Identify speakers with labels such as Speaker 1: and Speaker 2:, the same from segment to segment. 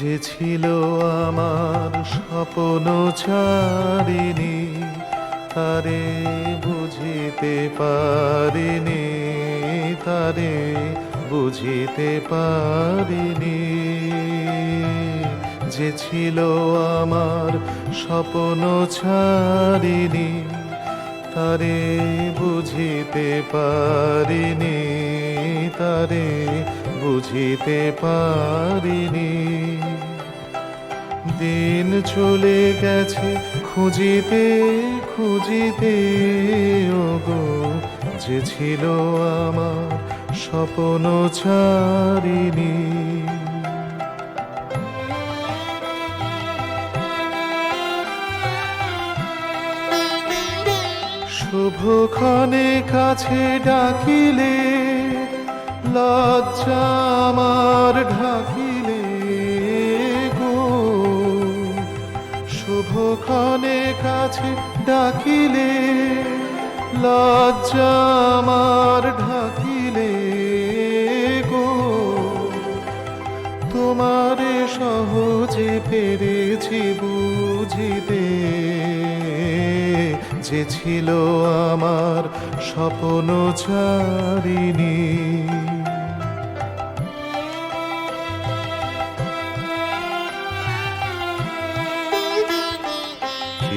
Speaker 1: যে ছিল আমার স্বপ্ন ছাড়িনি, তারে বুঝিতে পারিনি, তারে বুঝিতে পারিনি। যে ছিল আমার স্বপ্ন ছাড়িনি, তারে বুঝিতে পারিনি, তারে বুঝিতে পারিনি। দিন চলে গেছে, খুঁজিতে খুঁজিতে, ওগো, যে ছিল আমার স্বপ্ন ছাড়িনি। শুভক্ষণে কাছে ডাকিলে, লজ্জা শুভক্ষণে কাছে ডাকিলে, লজ্জা আমার ঢাকিলে গো। তোমারে সহজে পেরেছি বুঝিতে, যে ছিল আমার স্বপ্ন ছাড়িনি।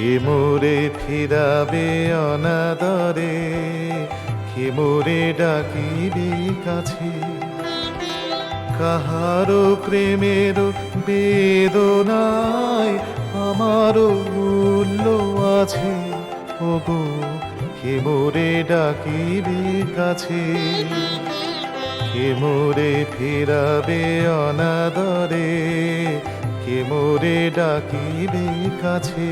Speaker 1: কে মোরে ফিরাবে অনাদরে কে মোরে ডাকিবে কাছে। কাহারো প্রেমের বেদনায় আমারও মূল্য আছে, ওগো কে মোরে ডাকিবে কাছে। কে মোরে ফেরাবে অনাদরে কে মোরে ডাকিবে কাছে।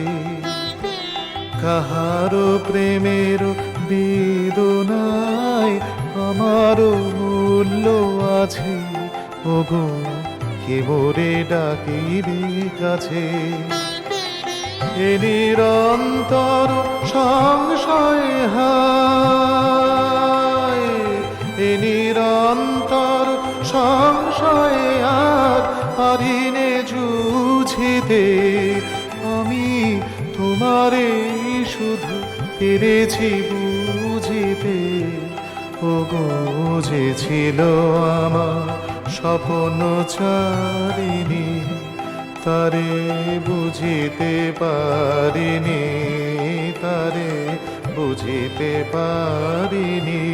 Speaker 1: কাহারো প্রেমের বেদনায় আমারও মূল্য আছে। ওগো, কে মোরে ডাকিবে কাছে? এ নিরন্তর সংশয় হায়, এ নিরন্তর সংশয় আর পারিনে জুঝিতে আমি তোমারে শুধু পেরেছি বুঝিতে। ও বুঝেছিল আমার স্বপ্ন চারিনি তারে বুঝিতে পারিনি তারে বুঝিতে পারিনি।